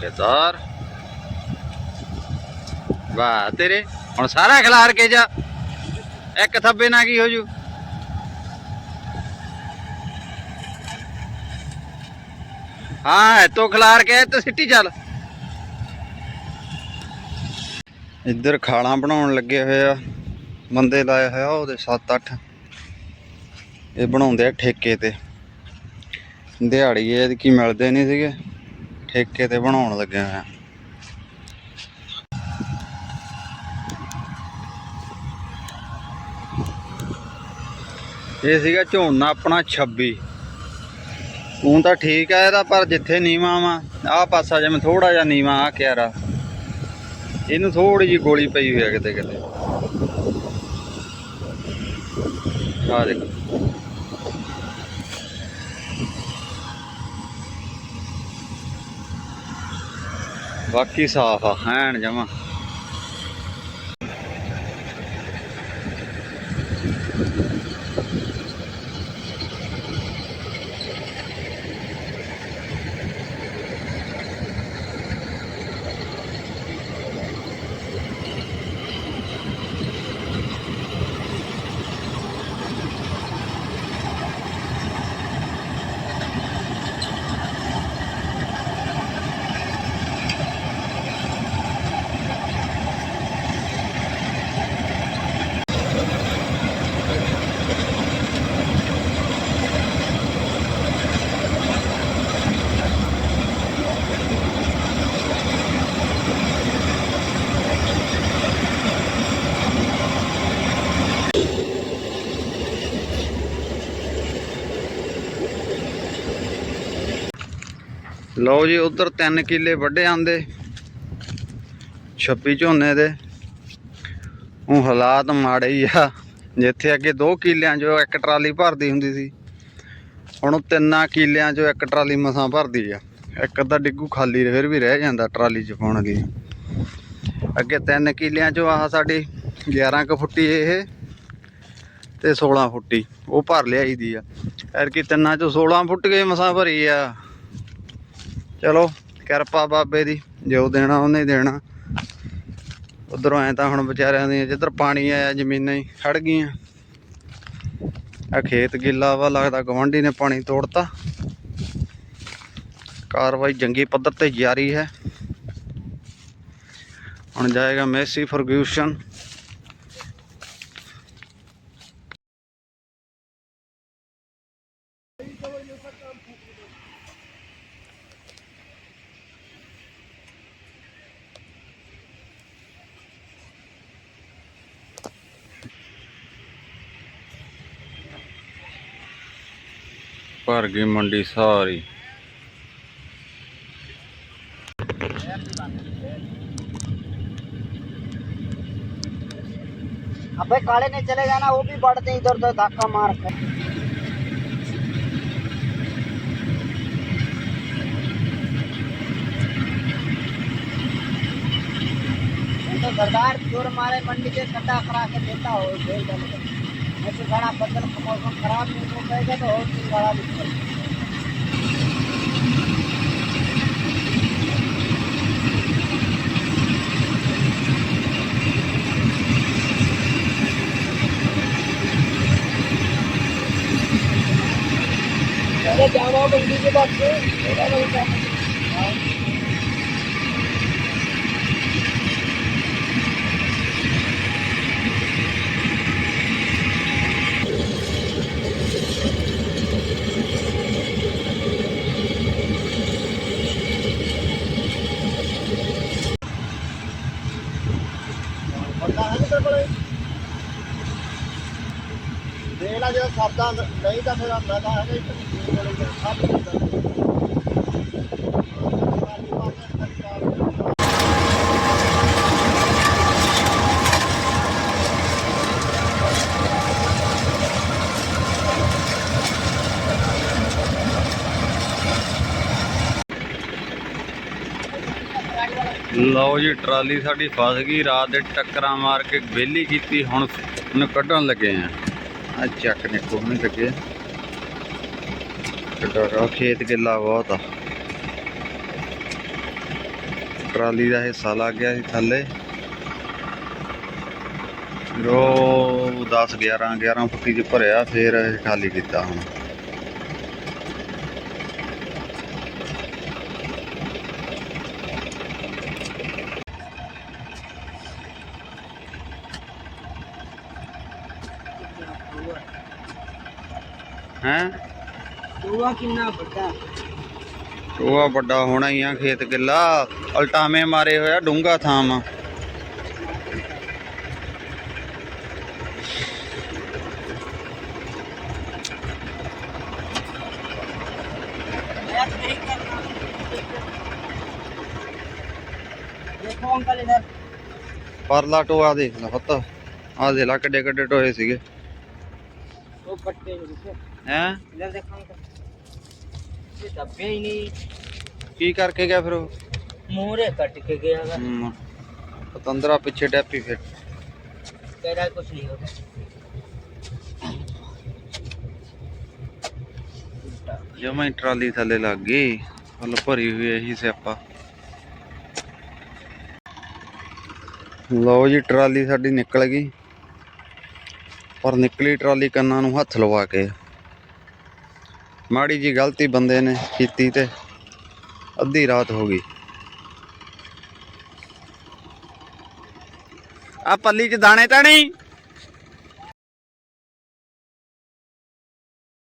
ਠੇਕੇਦਾਰ ਵਾਹ, ਤੇਰੇ ਹੁਣ ਸਾਰਾ ਖਿਲਾਰ ਕੇ ਜਾ। ਇੱਕ ਥੱਬੇ ਨਾਲ ਕੀ ਹੋ ਜੂ ਹਾਂ ਤੋ ਖਿਲਾਰ ਕੇ ਤੇ ਸਿੱਟੀ ਚੱਲ। ਇੱਧਰ ਖਾਲਾਂ ਬਣਾਉਣ ਲੱਗੇ ਹੋਏ ਆ। ਬੰਦੇ ਲਾਏ ਹੋਇਆ ਉਹਦੇ 7-8 ਇਹ ਬਣਾਉਂਦੇ ਆ ਠੇਕੇ ਤੇ। ਦਿਹਾੜੀਏ ਕੀ ਮਿਲਦੇ ਨਹੀਂ ਸੀਗੇ। ਠੇਕੇ ਤੇ ਬਣਾਉਣ ਲੱਗੇ ਹੋਏ ਆ ਇਹ ਸੀਗਾ ਝੋਨਾ ਆਪਣਾ 26 ਹੁਣ ਤਾਂ ਠੀਕ ਆ ਇਹਦਾ, ਪਰ ਜਿੱਥੇ ਨੀਵਾ ਵਾ, ਆਹ ਪਾਸਾ ਜਿਵੇਂ ਥੋੜਾ ਜਿਹਾ ਨੀਵਾ ਆ ਕਿਆਰਾ। ਇਹਨੂੰ ਥੋੜੀ ਜੀ ਗੋਲੀ ਪਈ ਹੋਈ ਆ ਕਿਤੇ ਕਿਤੇ ਆ ਦੇਖ। ਬਾਕੀ ਸਾਫ਼ ਆ ਐਨ ਜਮਾ। ਲਓ ਜੀ, ਉਧਰ 3 ਕਿੱਲੇ ਵੱਡੇ ਆਂਦੇ। 26 ਝੋਨੇ ਦੇ। ਉਹ ਹਾਲਾਤ ਮਾੜੇ ਹੀ ਆ। ਜਿੱਥੇ ਅੱਗੇ 2 ਕਿੱਲਿਆਂ 'ਚੋਂ ਇੱਕ ਟਰਾਲੀ ਭਰਦੀ ਹੁੰਦੀ ਸੀ, ਹੁਣ ਉਹ ਤਿੰਨਾਂ ਕਿੱਲਿਆਂ 'ਚੋਂ ਇੱਕ ਟਰਾਲੀ ਮਸਾਂ ਭਰਦੀ ਆ। ਇੱਕ ਅੱਧਾ ਡਿੱਗੂ ਖਾਲੀ, ਫਿਰ ਵੀ ਰਹਿ ਜਾਂਦਾ ਟਰਾਲੀ 'ਚ ਪਾਉਣ ਦੀ ਅੱਗੇ 3 ਕਿੱਲਿਆਂ 'ਚੋਂ ਆਹ ਸਾਡੀ 11 ਕੁ ਫੁੱਟੀ ਇਹ ਤੇ 16 ਫੁੱਟੀ, ਉਹ ਭਰ ਲਿਆਈ ਦੀ ਆ। ਐਰਕੀ ਤਿੰਨਾਂ 'ਚੋਂ 16 ਫੁੱਟ ਗਏ ਮਸਾਂ ਭਰੀ ਆ। ਚਲੋ, ਕਿਰਪਾ ਬਾਬੇ ਦੀ, ਜੋ ਦੇਣਾ, ਉਹਨੇ ਦੇਣਾ। ਉਧਰੋਂ ਐ ਤਾਂ ਹੁਣ ਵਿਚਾਰਿਆਂ ਦੀ ਜਿੱਧਰ ਪਾਣੀ ਆਇਆ, ਜ਼ਮੀਨਾਂ ਹੀ ਖੜ ਗਈਆਂ। ਆ ਖੇਤ ਗਿੱਲਾ ਵਾ, ਲੱਗਦਾ ਗਵੰਡੀ ਨੇ ਪਾਣੀ ਤੋੜਤਾ। ਕਾਰਵਾਈ ਜੰਗੀ ਪੱਧਰ ਤੇ ਜਾਰੀ ਹੈ। ਹੁਣ ਜਾਏਗਾ ਮੈਸੀ ਫਰਗਿਊਸ਼ਨ। भर गई मंडी सारी अबे काले ने चले जाना, वो भी बढ़ते इधर उधर, धक्का मार कर तो सरदार चोर मारे, मंडी के कटा करा के देता हो પછી ઘણા બદલ મોસમ ખરાબ નીકળું થઈ ગયો તો હોસ્પિટલ વાળા નીકળે જવા બંધી જે બાદ છે ਦੇਖ ਲੈ ਜੇ ਸਰਦਾ ਨਹੀਂ ਤਾਂ ਫਿਰ ਮੈਂ ਤਾਂ ਹੈਗਾ ਹੀ ਸਭ ਲਓ ਜੀ, ਟਰਾਲੀ ਸਾਡੀ ਫਸ ਗਈ। ਰਾਤ ਦੇ ਟੱਕਰਾਂ ਮਾਰ ਕੇ ਵਿਹਲੀ ਕੀਤੀ, ਹੁਣ ਉਹਨੂੰ ਕੱਢਣ ਲੱਗੇ ਆ। ਆ ਚੱਕ ਨੇ ਕੋਹ ਲੱਗੇ। ਕੱਢੋ ਖੇਤ ਗਿੱਲਾ ਬਹੁਤ ਆ। ਟਰਾਲੀ ਦਾ ਹਿੱਸਾ ਲੱਗ ਗਿਆ ਸੀ ਥੱਲੇ। ਫਿਰ ਉਹ 10 11 11 ਫੁੱਟੀ ਚ ਭਰਿਆ, ਫਿਰ ਖਾਲੀ ਕੀਤਾ ਹੁਣ। ਹੈ? ਟੋਆ ਕਿੰਨਾ ਵੱਡਾ? ਟੋਆ ਵੱਡਾ ਹੋਣਾ ਹੀ ਆ ਖੇਤ ਕਿੱਲਾ। ਉਲਟਾਵੇਂ ਮਾਰੇ ਹੋਇਆ ਡੂੰਗਾ ਥਾਂ ਪਰਲਾ ਟੋਆ ਦੇਖ ਲੈ ਫੱਤ ਆ ਦੇ ਕੱਡੇ ਕੱਡੇ ਟੋਏ ਸੀਗੇ। ਉਹ ਕੱਟੇ ਵਿੱਚ ਕੀ ਕਰਕੇ ਗਿਆ ਫਿਰ ਪਿੱਛੇ ਜਮਾ ਟਰਾਲੀ ਥੱਲੇ ਲੱਗ ਗਈ। ਹਲ ਭਰੀ ਹੋਈ ਹੈ ਇਹੀ ਸਿਆਪਾ। ਲਓ ਜੀ ਟਰਾਲੀ ਸਾਡੀ ਨਿਕਲ ਗਈ। ਪਰ ਨਿਕਲੀ ਟਰਾਲੀ ਕੰਨਾਂ ਨੂੰ ਹੱਥ ਲਵਾ ਕੇ। ਮਾੜੀ ਜੀ ਗਲਤੀ ਬੰਦੇ ਨੇ ਕੀਤੀ ਤੇ ਅੱਧੀ ਰਾਤ ਹੋ ਗਈ। ਆ ਪੱਲੀ 'ਚ ਦਾਣੇ ਤਾਂ ਨਹੀਂ?